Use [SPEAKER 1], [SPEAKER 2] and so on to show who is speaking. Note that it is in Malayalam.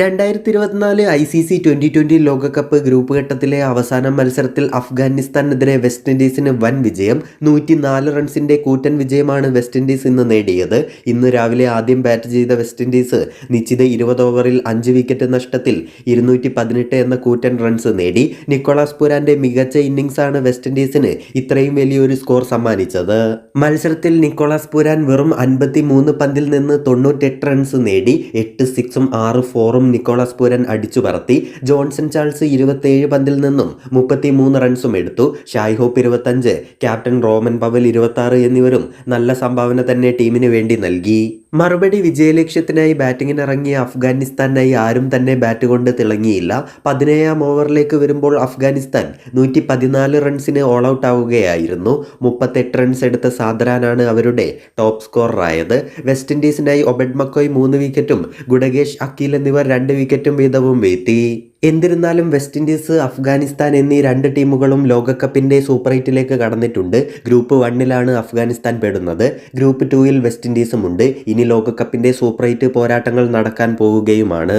[SPEAKER 1] രണ്ടായിരത്തി ഇരുപത്തിനാല് I C C twenty twenty ലോകകപ്പ് ഗ്രൂപ്പ് ഘട്ടത്തിലെ അവസാന മത്സരത്തിൽ അഫ്ഗാനിസ്ഥാനെതിരെ വെസ്റ്റ് ഇൻഡീസിന് വൻ വിജയം നൂറ്റി നാല് റൺസിന്റെ കൂറ്റൻ വിജയമാണ് വെസ്റ്റ് ഇൻഡീസ് ഇന്ന് നേടിയത്. ഇന്ന് രാവിലെ ആദ്യം ബാറ്റ് ചെയ്ത വെസ്റ്റ് ഇൻഡീസ് നിശ്ചിത ഇരുപത് ഓവറിൽ അഞ്ച് വിക്കറ്റ് നഷ്ടത്തിൽ ഇരുന്നൂറ്റി പതിനെട്ട് എന്ന കൂറ്റൻ റൺസ് നേടി. നിക്കോളാസ് പുരാന്റെ മികച്ച ഇന്നിംഗ്സാണ് വെസ്റ്റ് ഇൻഡീസിന് ഇത്രയും വലിയൊരു സ്കോർ സമ്മാനിച്ചത്. മത്സരത്തിൽ നിക്കോളാസ് പുരാൻ വെറും അൻപത്തി പന്തിൽ നിന്ന് തൊണ്ണൂറ്റെട്ട് റൺസ് നേടി. എട്ട് സിക്സും ആറ് ഫോറും നിക്കോളാസ് പുരൻ അടിച്ചു പറത്തി. ജോൺസൺ ചാൾസ് ഇരുപത്തിയേഴ് പന്തിൽ നിന്നും മുപ്പത്തി മൂന്ന് റൺസും എടുത്തു. ഷായ് ഹോപ്പ് ഇരുപത്തഞ്ച് ക്യാപ്റ്റൻ റോമൻ പവൽ ഇരുപത്തി എന്നിവരും നല്ല സംഭാവന തന്നെ ടീമിന് വേണ്ടി നൽകി. മറുപടി വിജയലക്ഷ്യത്തിനായി ബാറ്റിങ്ങിനിറങ്ങിയ അഫ്ഗാനിസ്ഥാനായി ആരും തന്നെ ബാറ്റ് കൊണ്ട് തിളങ്ങിയില്ല. പതിനേഴാം ഓവറിലേക്ക് വരുമ്പോൾ അഫ്ഗാനിസ്ഥാൻ നൂറ്റി പതിനാല് റൺസിന് ഓൾ ഔട്ട് ആവുകയായിരുന്നു. മുപ്പത്തെട്ട് റൺസ് എടുത്ത സാദ്രാനാണ് അവരുടെ ടോപ്പ് സ്കോററായത് വെസ്റ്റ് ഇൻഡീസിനായി ഒബഡ് മക്കോയ് മൂന്ന് വിക്കറ്റും ഗുഡഗേഷ് അക്കീൽ എന്നിവർ രണ്ട് വിക്കറ്റും വീതവും വീഴ്ത്തി. എന്നിരുന്നാലും വെസ്റ്റ് ഇൻഡീസ് അഫ്ഗാനിസ്ഥാൻ എന്നീ രണ്ട് ടീമുകളും ലോകകപ്പിന്റെ സൂപ്പർ എയ്റ്റിലേക്ക് കടന്നിട്ടുണ്ട്. ഗ്രൂപ്പ് വണ്ണിലാണ് അഫ്ഗാനിസ്ഥാൻ പെടുന്നത്. ഗ്രൂപ്പ് ടൂയിൽ വെസ്റ്റ് ഇൻഡീസും ഉണ്ട്. ഇനി ലോകകപ്പിന്റെ സൂപ്പർ എയ്റ്റ് പോരാട്ടങ്ങൾ നടക്കാൻ പോവുകയുമാണ്.